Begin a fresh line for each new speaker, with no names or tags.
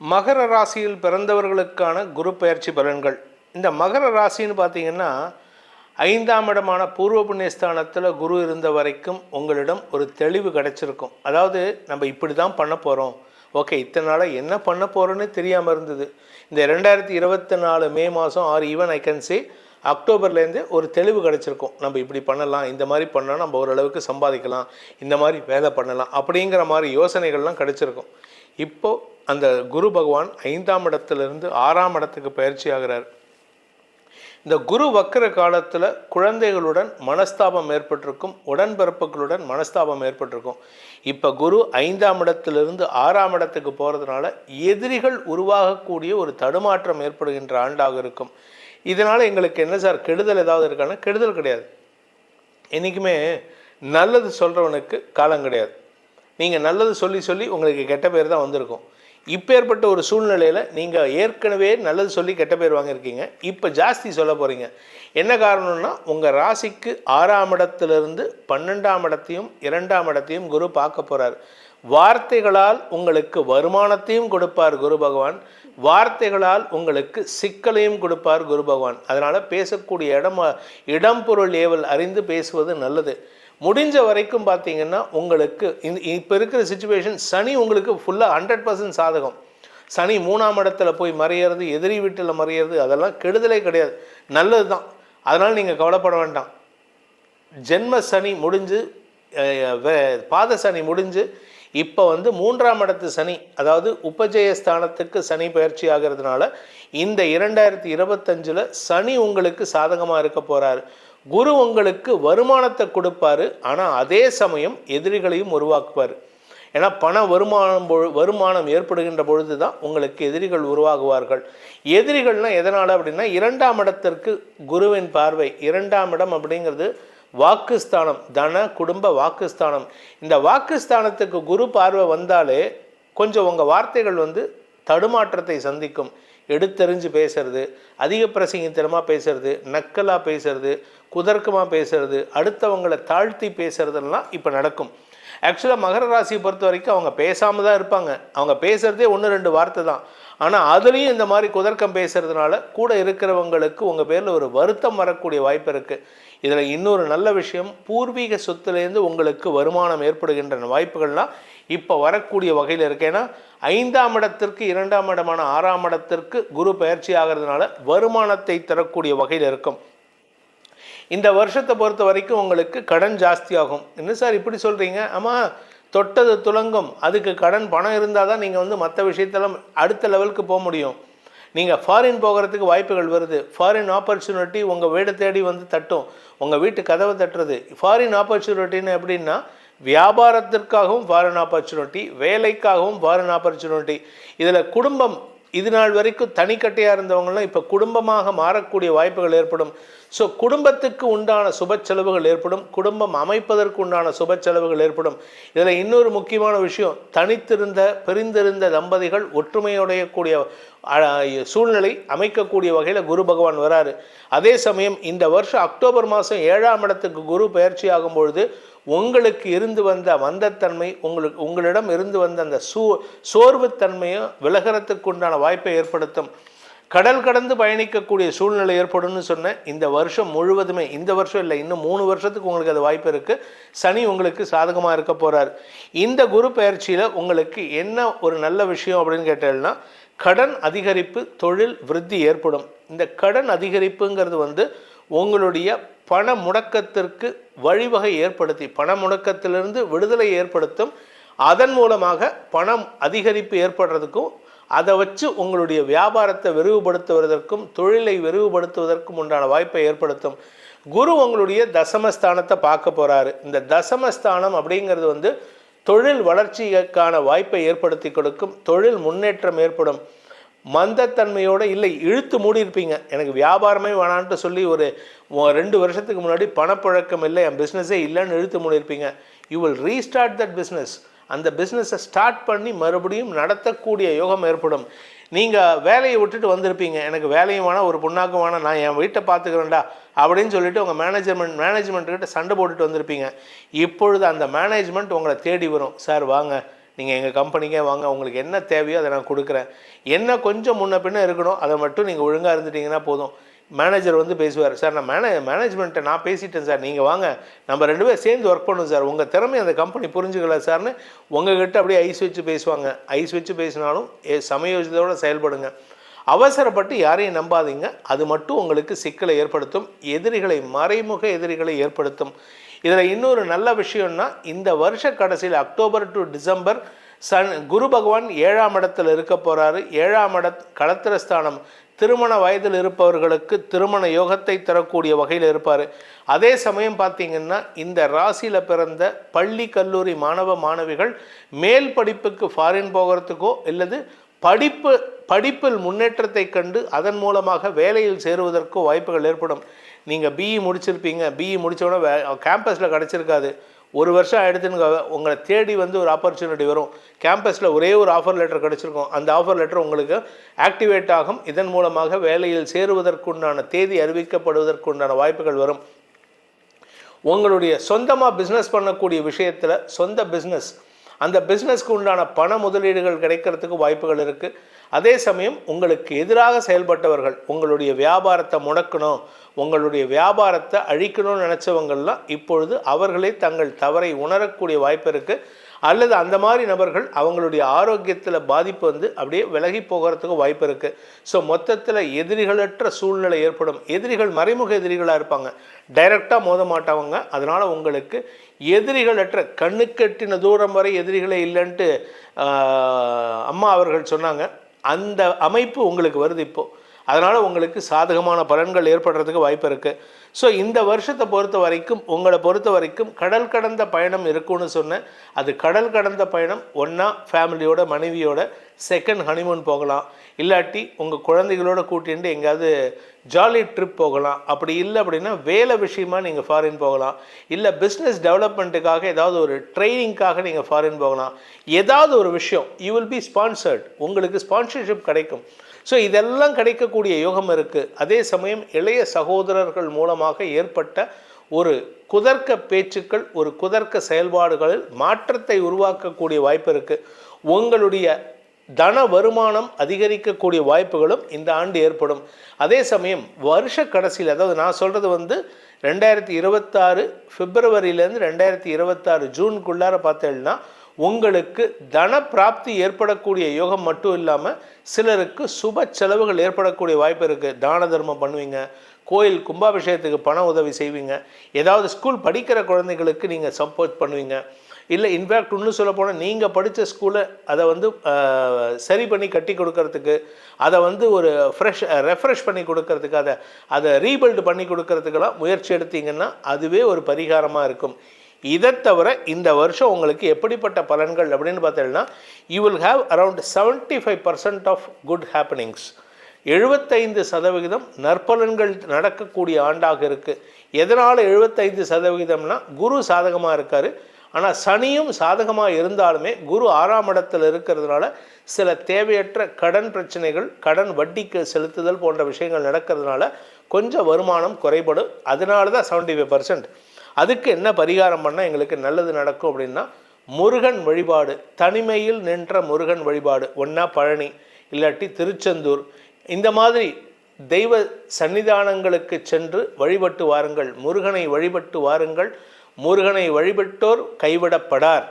மகர ராசியில் பிறந்தவர்களுக்கான குரு பயிற்சி பலன்கள். இந்த மகர ராசின்னு பார்த்தீங்கன்னா ஐந்தாம் இடமான பூர்வ புண்ணியஸ்தானத்தில் குரு இருந்த வரைக்கும் உங்களிடம் ஒரு தெளிவு கிடைச்சிருக்கும். அதாவது நம்ம இப்படி தான் பண்ண போகிறோம் ஓகே இத்தனை நாளாக என்ன பண்ண போகிறோன்னு தெரியாமல் இருந்தது. இந்த ரெண்டாயிரத்தி இருபத்தி நாலு மே மாதம் are even I can say அக்டோபர்லேருந்து ஒரு தெளிவு கிடச்சிருக்கும். நம்ம இப்படி பண்ணலாம் இந்த மாதிரி பண்ணால் நம்ம ஓரளவுக்கு சம்பாதிக்கலாம் இந்த மாதிரி வேலை பண்ணலாம் அப்படிங்கிற மாதிரி யோசனைகள்லாம் கிடச்சிருக்கும். இப்போ அந்த குரு பகவான் ஐந்தாம் இடத்துலேருந்து ஆறாம் இடத்துக்கு பயிற்சி ஆகிறார். இந்த குரு வக்கர காலத்தில் குழந்தைகளுடன் மனஸ்தாபம் ஏற்பட்டிருக்கும் உடன்பிறப்புகளுடன் மனஸ்தாபம் ஏற்பட்டிருக்கும். இப்போ குரு ஐந்தாம் இடத்திலிருந்து ஆறாம் இடத்துக்கு போகிறதுனால எதிரிகள் உருவாகக்கூடிய ஒரு தடுமாற்றம் ஏற்படுகின்ற ஆண்டாக இருக்கும். இதனால் எங்களுக்கு என்ன சார் கெடுதல் ஏதாவது இருக்கான்னா கெடுதல் கிடையாது. என்றைக்குமே நல்லது சொல்கிறவனுக்கு காலம் கிடையாது. நீங்கள் நல்லது சொல்லி சொல்லி உங்களுக்கு கெட்ட பேர் தான் வந்திருக்கும். இப்பேற்பட்ட ஒரு சூழ்நிலையில் நீங்கள் ஏற்கனவே நல்லது சொல்லி கெட்ட பேர் வாங்கியிருக்கீங்க. இப்போ ஜாஸ்தி சொல்ல போகிறீங்க என்ன காரணம்னா உங்கள் ராசிக்கு ஆறாம் இடத்துலேருந்து பன்னெண்டாம் இடத்தையும் இரண்டாம் இடத்தையும் குரு பார்க்க போகிறார் வார்த்தைகளால் உங்களுக்கு வருமானத்தையும் கொடுப்பார் குரு பகவான். வார்த்தைகளால் உங்களுக்கு சிக்கலையும் கொடுப்பார் குரு பகவான். அதனால் பேசக்கூடிய இடம் இடம் பொருள் ஏவல் அறிந்து பேசுவது நல்லது. முடிஞ்ச வரைக்கும் பார்த்தீங்கன்னா உங்களுக்கு இப்போ இருக்கிற சுச்சுவேஷன் சனி உங்களுக்கு ஃபுல்லாக ஹண்ட்ரட் பர்சன்ட் சாதகம். சனி மூணாம் இடத்துல போய் மறையிறது எதிரி வீட்டில் மறையிறது அதெல்லாம் கெடுதலே கிடையாது. நல்லது தான் அதனால் நீங்கள் கவலைப்பட வேண்டாம். ஜென்ம சனி முடிஞ்சு வே- பாத சனி முடிஞ்சு இப்போ வந்து மூன்றாம் இடத்து சனி அதாவது உபஜயஸ்தானத்துக்கு சனி பயிற்சி ஆகிறதுனால இந்த இரண்டாயிரத்தி இருபத்தஞ்சில் சனி உங்களுக்கு சாதகமாக இருக்க போகிறாரு குரு உங்களுக்கு வருமானத்தை கொடுப்பாரு ஆனால் அதே சமயம் எதிரிகளையும் உருவாக்குவார். ஏன்னா பண வருமானம் பொழு வருமானம் ஏற்படுகின்ற பொழுது தான் உங்களுக்கு எதிரிகள் உருவாகுவார்கள். எதிரிகள்னால் எதனால் அப்படின்னா இரண்டாம் இடத்திற்கு குருவின் பார்வை இரண்டாம் இடம் அப்படிங்கிறது வாக்குஸ்தானம் தன குடும்ப வாக்குஸ்தானம். இந்த வாக்குஸ்தானத்துக்கு குரு பார்வை வந்தாலே கொஞ்சம் உங்கள் வார்த்தைகள் வந்து தடுமாற்றத்தை சந்திக்கும். எடுத்தெறிஞ்சு பேசுறது அதிக பிரசங்கித்தனமாக பேசுறது நக்கலாக பேசுறது குதர்க்கமாக பேசுறது அடுத்தவங்களை தாழ்த்தி பேசுறதெல்லாம் இப்போ நடக்கும். ஆக்சுவலாக மகர ராசியை பொறுத்த வரைக்கும் அவங்க பேசாமல் தான் இருப்பாங்க. அவங்க பேசுகிறதே ஒன்று ரெண்டு வார்த்தை தான். ஆனால் அதுலேயும் இந்த மாதிரி குதர்க்கம் பேசுறதுனால கூட இருக்கிறவங்களுக்கு உங்கள் பேரில் ஒரு வருத்தம் வரக்கூடிய வாய்ப்பு இருக்குது இதில் இன்னொரு நல்ல விஷயம் பூர்வீக சொத்துலேருந்து உங்களுக்கு வருமானம் ஏற்படுகின்ற வாய்ப்புகள்லாம் இப்போ வரக்கூடிய வகையில் இருக்கேன்னா ஐந்தாம் இடத்திற்கு இரண்டாம் இடமான ஆறாம் இடத்திற்கு குரு பயிற்சி ஆகிறதுனால வருமானத்தை தரக்கூடிய வகையில் இருக்கும். இந்த வருஷத்தை பொறுத்த வரைக்கும் உங்களுக்கு கடன் ஜாஸ்தியாகும். என்ன சார் இப்படி சொல்கிறீங்க ஆமாம் தொட்டது துலங்கும். அதுக்கு கடன் பணம் இருந்தால் தான் நீங்கள் வந்து மற்ற விஷயத்தெல்லாம் அடுத்த லெவலுக்கு போக முடியும். நீங்கள் ஃபாரின் போகிறதுக்கு வாய்ப்புகள் வருது. ஃபாரின் ஆப்பர்ச்சுனிட்டி உங்கள் வீடை தேடி வந்து தட்டும். உங்கள் வீட்டு கதவை தட்டுறது. ஃபாரின் ஆப்பர்ச்சுனிட்டின்னு எப்படின்னா வியாபாரத்திற்காகவும் ஃபாரின் ஆப்பர்ச்சுனிட்டி வேலைக்காகவும் ஃபாரின் ஆப்பர்ச்சுனிட்டி இதில் குடும்பம் இது நாள் வரைக்கும் தனிக்கட்டையாக இருந்தவங்களாம் இப்போ குடும்பமாக மாறக்கூடிய வாய்ப்புகள் ஏற்படும். ஸோ குடும்பத்துக்கு உண்டான சுப செலவுகள் ஏற்படும் குடும்பம் அமைப்பதற்கு உண்டான சுப செலவுகள் ஏற்படும். இதில் இன்னொரு முக்கியமான விஷயம் தனித்திருந்த பிரிந்திருந்த தம்பதிகள் ஒற்றுமையுடையக்கூடிய சூழ்நிலை அமைக்கக்கூடிய வகையில் குரு பகவான் வராரு. அதே சமயம் இந்த வருஷம் அக்டோபர் மாதம் ஏழாம் இடத்துக்கு குரு பயிற்சி ஆகும் பொழுது உங்களுக்கு இருந்து வந்த மந்தத்தன்மை உங்களுக்கு உங்களிடம் இருந்து வந்த அந்த சோ சோர்வுத்தன்மையும் விலகிறதுக்கு உண்டான வாய்ப்பை ஏற்படுத்தும். கடல் கடந்து பயணிக்கக்கூடிய சூழ்நிலை ஏற்படும்னு சொன்னேன் இந்த வருஷம் முழுவதுமே இந்த வருஷம் இல்லை இன்னும் மூணு வருஷத்துக்கு உங்களுக்கு அது வாய்ப்பு இருக்குது சனி உங்களுக்கு சாதகமாக இருக்க போகிறார் இந்த குரு பயிற்சியில் உங்களுக்கு என்ன ஒரு நல்ல விஷயம் அப்படின்னு கேட்டேன்னா கடன் அதிகரிப்பு தொழில் விருத்தி ஏற்படும். இந்த கடன் அதிகரிப்புங்கிறது வந்து உங்களுடைய பண முடக்கத்திற்கு வழிவகை ஏற்படுத்தி பண முடக்கத்திலிருந்து விடுதலை ஏற்படுத்தும். அதன் மூலமாக பணம் அதிகரிப்பு ஏற்படுறதுக்கும் அதை வச்சு உங்களுடைய வியாபாரத்தை விரிவுபடுத்துவதற்கும் தொழிலை விரிவுபடுத்துவதற்கும் உண்டான வாய்ப்பை ஏற்படுத்தும். குரு உங்களுடைய தசமஸ்தானத்தை பார்க்க போகிறாரு இந்த தசமஸ்தானம் அப்படிங்கிறது வந்து தொழில் வளர்ச்சிக்கான வாய்ப்பை ஏற்படுத்தி கொடுக்கும். தொழில் முன்னேற்றம் ஏற்படும். மந்தத்தன்மையோடு இல்லை இழுத்து மூடி இருப்பீங்க எனக்கு வியாபாரமே வேணான்ட்டு சொல்லி ஒரு ரெண்டு வருஷத்துக்கு முன்னாடி பணப்புழக்கம் இல்லை என் பிஸ்னஸே இல்லைன்னு இழுத்து மூடி இருப்பீங்க you will restart that business அந்த பிஸ்னஸை ஸ்டார்ட் பண்ணி மறுபடியும் நடத்தக்கூடிய யோகம் ஏற்படும். நீங்கள் வேலையை விட்டுட்டு வந்திருப்பீங்க. எனக்கு வேலையும் வேணாம் ஒரு பொண்ணாக்கும் வேணாம் நான் என் வீட்டை பார்த்துக்கிறேன்டா அப்படின்னு சொல்லிட்டு உங்கள் மேனேஜ்மெண்ட் மேனேஜ்மெண்ட்டுக்கிட்ட சண்டை போட்டுட்டு வந்திருப்பீங்க. இப்பொழுது அந்த மேனேஜ்மெண்ட் உங்களை தேடி வரும். சார் வாங்க. நீங்கள் எங்கள் கம்பெனிக்கே வாங்க. உங்களுக்கு என்ன தேவையோ அதை நான் கொடுக்குறேன். என்ன கொஞ்சம் முன்ன பின்ன இருக்கணும் அதை மட்டும் நீங்கள் ஒழுங்காக இருந்துட்டீங்கன்னா போதும். மேனேஜர் வந்து பேசுவார். சார் நான் மேனே மேனேஜ்மெண்ட்டை நான் பேசிட்டேன் சார். நீங்கள் வாங்க. நம்ம ரெண்டு பேரும் சேர்ந்து ஒர்க் பண்ணுவோம் சார். உங்கள் திறமை அந்த கம்பெனி புரிஞ்சுக்கல சார்னு உங்ககிட்ட அப்படியே ஐஸ் வச்சு பேசுவாங்க. ஐஸ் வச்சு பேசினாலும் ஏ- சமயோஜிதோட செயல்படுங்க. அவசரப்பட்டு யாரையும் நம்பாதீங்க. அது மட்டும் உங்களுக்கு சிக்கலை ஏற்படுத்தும். எதிரிகளை மறைமுக எதிரிகளை ஏற்படுத்தும். இதில் இன்னொரு நல்ல விஷயம்னா இந்த வருஷ கடைசியில் அக்டோபர் டு டிசம்பர் சன் குரு பகவான் ஏழாம் இடத்துல இருக்க போகிறாரு ஏழாம் இட களத்திரஸ்தானம் திருமண வயதில் இருப்பவர்களுக்கு திருமண யோகத்தை தரக்கூடிய வகையில் இருப்பார். அதே சமயம் பார்த்தீங்கன்னா இந்த ராசியில் பிறந்த பள்ளி கல்லூரி மாணவ மாணவிகள் மேல் படிப்புக்கு ஃபாரின் போகிறதுக்கோ இல்லது படிப்பு படிப்பில் முன்னேற்றத்தை கண்டு அதன் மூலமாக வேலையில் சேருவதற்கோ வாய்ப்புகள் ஏற்படும். நீங்கள் பிஇ முடிச்சிருப்பீங்க. பிஇ முடித்தோடனே வே கேம்பஸில் கிடச்சிருக்காது. ஒரு வருஷம் ஆகிடுதுன்னு உங்களை தேடி வந்து ஒரு ஆப்பர்ச்சுனிட்டி வரும். கேம்பஸில் ஒரே ஒரு ஆஃபர் லெட்டர் கிடச்சிருக்கும். அந்த ஆஃபர் லெட்டர் உங்களுக்கு ஆக்டிவேட் ஆகும். இதன் மூலமாக வேலையில் சேருவதற்குண்டான தேதி அறிவிக்கப்படுவதற்குண்டான வாய்ப்புகள் வரும். உங்களுடைய சொந்தமாக பிஸ்னஸ் பண்ணக்கூடிய விஷயத்தில் சொந்த பிஸ்னஸ் அந்த பிஸ்னஸ்க்கு உண்டான பண முதலீடுகள் கிடைக்கிறதுக்கு வாய்ப்புகள் இருக்குது அதே சமயம் உங்களுக்கு எதிராக செயல்பட்டவர்கள் உங்களுடைய வியாபாரத்தை முடக்கணும் உங்களுடைய வியாபாரத்தை அழிக்கணும்னு நினச்சவங்கள்லாம் இப்பொழுது அவர்களே தங்கள் தவறை உணரக்கூடிய வாய்ப்பு இருக்குது அல்லது அந்த மாதிரி நபர்கள் அவங்களுடைய ஆரோக்கியத்தில் பாதிப்பு வந்து அப்படியே விலகி போகிறதுக்கு வாய்ப்பு இருக்குது ஸோ மொத்தத்தில் எதிரிகளற்ற சூழ்நிலை ஏற்படும். எதிரிகள் மறைமுக எதிரிகளாக இருப்பாங்க. டைரெக்டாக மோத மாட்டவங்க. அதனால் உங்களுக்கு எதிரிகளற்ற கண்ணுக்கெட்டின தூரம் வரை எதிரிகளே இல்லைன்ட்டு அம்மா அவர்கள் சொன்னாங்க. அந்த அமைப்பு உங்களுக்கு வருது இப்போது அதனால் உங்களுக்கு சாதகமான பலன்கள் ஏற்படுறதுக்கு வாய்ப்பு இருக்குது ஸோ இந்த வருஷத்தை பொறுத்த வரைக்கும் உங்களை பொறுத்த வரைக்கும் கடல் கடந்த பயணம் இருக்கும்னு சொன்னேன். அது கடல் கடந்த பயணம் ஒன்றா ஃபேமிலியோட மனைவியோட செகண்ட் ஹனிமூன் போகலாம். இல்லாட்டி உங்கள் குழந்தைகளோட கூட்டிகிட்டு எங்கேயாவது ஜாலி ட்ரிப் போகலாம். அப்படி இல்லை அப்படின்னா வேலை விஷயமா நீங்கள் ஃபாரின் போகலாம். இல்லை பிஸ்னஸ் டெவலப்மெண்ட்டுக்காக ஏதாவது ஒரு ட்ரைனிங்காக நீங்கள் ஃபாரின் போகலாம். ஏதாவது ஒரு விஷயம் யூ வில் பி ஸ்பான்சர்ட் உங்களுக்கு ஸ்பான்சர்ஷிப் கிடைக்கும். ஸோ இதெல்லாம் கிடைக்கக்கூடிய யோகம் இருக்குது அதே சமயம் இளைய சகோதரர்கள் மூலமாக ஏற்பட்ட ஒரு குதர்க்க பேச்சுக்கள் ஒரு குதர்க்க செயல்பாடுகளில் மாற்றத்தை உருவாக்கக்கூடிய வாய்ப்பு இருக்குது உங்களுடைய தன வருமானம் அதிகரிக்கக்கூடிய வாய்ப்புகளும் இந்த ஆண்டு ஏற்படும். அதே சமயம் வருஷ கடைசியில் அதாவது நான் சொல்கிறது வந்து ரெண்டாயிரத்தி இருபத்தாறு பிப்ரவரியிலேருந்து ரெண்டாயிரத்தி இருபத்தாறு ஜூனுக்குள்ளார பார்த்தேன்னா உங்களுக்கு தன பிராப்தி ஏற்படக்கூடிய யோகம் மட்டும் இல்லாமல் சிலருக்கு சுப செலவுகள் ஏற்படக்கூடிய வாய்ப்பு இருக்குது தான தர்மம் பண்ணுவீங்க கோயில் கும்பாபிஷேகத்துக்கு பண உதவி செய்வீங்க ஏதாவது ஸ்கூல் படிக்கிற குழந்தைகளுக்கு நீங்கள் சப்போர்ட் பண்ணுவீங்க. இல்லை இன்ஃபேக்ட் இன்னும் சொல்ல போனால் நீங்கள் படித்த ஸ்கூலை அதை வந்து சரி பண்ணி கட்டி கொடுக்கறதுக்கு அதை வந்து ஒரு ஃப்ரெஷ் ரெஃப்ரெஷ் பண்ணி கொடுக்கறதுக்கு அதை அதை ரீபில்டு பண்ணி கொடுக்கறதுக்கெல்லாம் முயற்சி எடுத்தீங்கன்னா அதுவே ஒரு பரிகாரமாக இருக்கும். இதை தவிர இந்த வருஷம் உங்களுக்கு எப்படிப்பட்ட பலன்கள் அப்படின்னு பார்த்தீங்கன்னா you will have around seventy five percent of good happenings எழுபத்தைந்து சதவிகிதம் நற்பலன்கள் நடக்கக்கூடிய ஆண்டாக இருக்குது எதனால் எழுபத்தைந்து சதவிகிதம்னா குரு சாதகமாக இருக்கார். ஆனால் சனியும் சாதகமாக இருந்தாலுமே குரு ஆறாம் இடத்தில் இருக்கிறதுனால சில தேவையற்ற கடன் பிரச்சனைகள் கடன் வட்டிக்கு செலுத்துதல் போன்ற விஷயங்கள் நடக்கிறதுனால கொஞ்சம் வருமானம் குறைபடும். அதனால தான் செவன்டி ஃபைவ் பர்சன்ட் அதுக்கு என்ன பரிகாரம் பண்ணால் எங்களுக்கு நல்லது நடக்கும் அப்படின்னா முருகன் வழிபாடு தனிமையில் நின்ற முருகன் வழிபாடு. ஒன்றா பழனி இல்லாட்டி திருச்செந்தூர். இந்த மாதிரி தெய்வ சன்னிதானங்களுக்கு சென்று வழிபட்டு வாருங்கள். முருகனை வழிபட்டு வாருங்கள். முருகனை வழிபட்டோர் கைவிடப்படார்.